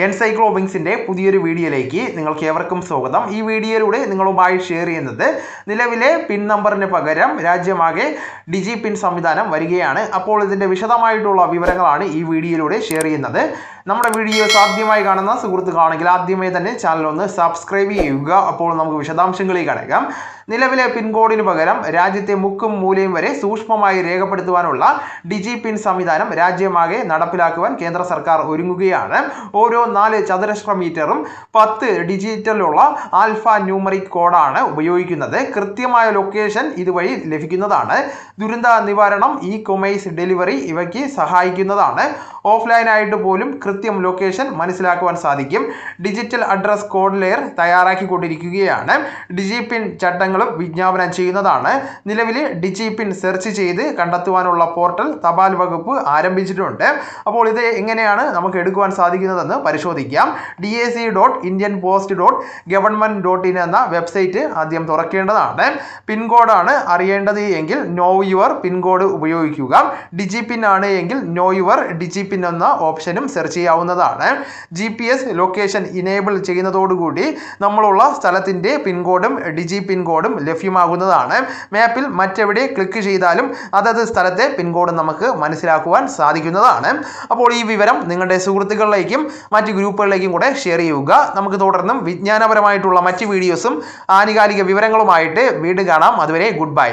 എൻസൈക്ലോബിങ്സിന്റെ പുതിയൊരു വീഡിയോയിലേക്ക് നിങ്ങൾക്ക് ഏവർക്കും സ്വാഗതം. ഈ വീഡിയോയിലൂടെ നിങ്ങളുമായി ഷെയർ ചെയ്യുന്നത് നിലവിലെ പിൻ നമ്പറിന് പകരം രാജ്യമാകെ ഡിജി പിൻ സംവിധാനം വരികയാണ്. അപ്പോൾ ഇതിന്റെ വിശദമായിട്ടുള്ള വിവരങ്ങളാണ് ഈ വീഡിയോയിലൂടെ ഷെയർ ചെയ്യുന്നത്. നമ്മുടെ വീഡിയോസ് ആദ്യമായി കാണുന്ന സുഹൃത്തുക്കളാണെങ്കിൽ ആദ്യമേ തന്നെ ചാനൽ ഒന്ന് സബ്സ്ക്രൈബ് ചെയ്യുക. അപ്പോൾ നമുക്ക് വിശദാംശങ്ങളിലേക്ക് കടക്കാം. നിലവിലെ പിൻകോഡിന് പകരം രാജ്യത്തെ മുക്കും മൂലയും വരെ സൂക്ഷ്മമായി രേഖപ്പെടുത്തുവാനുള്ള ഡിജി പിൻ സംവിധാനം രാജ്യമാകെ നടപ്പിലാക്കുവാൻ കേന്ദ്ര സർക്കാർ ഒരുങ്ങുകയാണ്. ഓരോ നാല് ചതുരശ്ര മീറ്ററും പത്ത് ഡിജിറ്റലുള്ള ആൽഫ ന്യൂമറിക് കോഡാണ് ഉപയോഗിക്കുന്നത്. കൃത്യമായ ലൊക്കേഷൻ ഇതുവഴി ലഭിക്കുന്നതാണ്. ദുരന്ത നിവാരണം ഇ കൊമേഴ്സ് ഡെലിവറി ഇവയ്ക്ക് സഹായിക്കുന്നതാണ്. ഓഫ്ലൈനായിട്ട് പോലും കൃത്യം ലൊക്കേഷൻ മനസ്സിലാക്കുവാൻ സാധിക്കും. ഡിജിറ്റൽ അഡ്രസ് കോഡ് ലെയർ തയ്യാറാക്കിക്കൊണ്ടിരിക്കുകയാണ്. ഡിജി പിൻ ചട്ടങ്ങളും വിജ്ഞാപനം ചെയ്യുന്നതാണ്. നിലവിൽ ഡിജി പിൻ സെർച്ച് ചെയ്ത് കണ്ടെത്തുവാനുള്ള പോർട്ടൽ തപാൽ വകുപ്പ് ആരംഭിച്ചിട്ടുണ്ട്. അപ്പോൾ ഇത് എങ്ങനെയാണ് നമുക്ക് എടുക്കുവാൻ സാധിക്കുന്നതെന്ന് പരിശോധിക്കാം. D A C dot Indian post dot government dot in എന്ന വെബ്സൈറ്റ് ആദ്യം തുറക്കേണ്ടതാണ്. പിൻകോഡാണ് അറിയേണ്ടത് എങ്കിൽ നോ യുവർ പിൻകോഡ് ഉപയോഗിക്കുക. ഡിജി പിൻ ആണ് എങ്കിൽ നോ യുവർ ഡിജി പിൻ എന്ന ഓപ്ഷനും സെർച്ച് ചെയ്യാവുന്നതാണ്. G P S location enable ചെയ്യുന്നതോടുകൂടി നമ്മളുള്ള സ്ഥലത്തിന്റെ പിൻകോഡും ഡിജി പിൻകോഡും ലഭ്യമാകുന്നതാണ്. മാപ്പിൽ മറ്റെവിടെ ക്ലിക്ക് ചെയ്താലും അതത് സ്ഥലത്തെ പിൻകോഡ് നമുക്ക് മനസ്സിലാക്കുവാൻ സാധിക്കുന്നതാണ്. അപ്പോൾ ഈ വിവരം നിങ്ങളുടെ സുഹൃത്തുക്കളിലേക്കും മറ്റ് ഗ്രൂപ്പുകളിലേക്കും കൂടെ ഷെയർ ചെയ്യുക. നമുക്ക് തുടർന്നും വിജ്ഞാനപരമായിട്ടുള്ള മറ്റ് വീഡിയോസും ആനുകാലിക വിവരങ്ങളുമായിട്ട് വീട് കാണാം. അതുവരെ ഗുഡ് ബൈ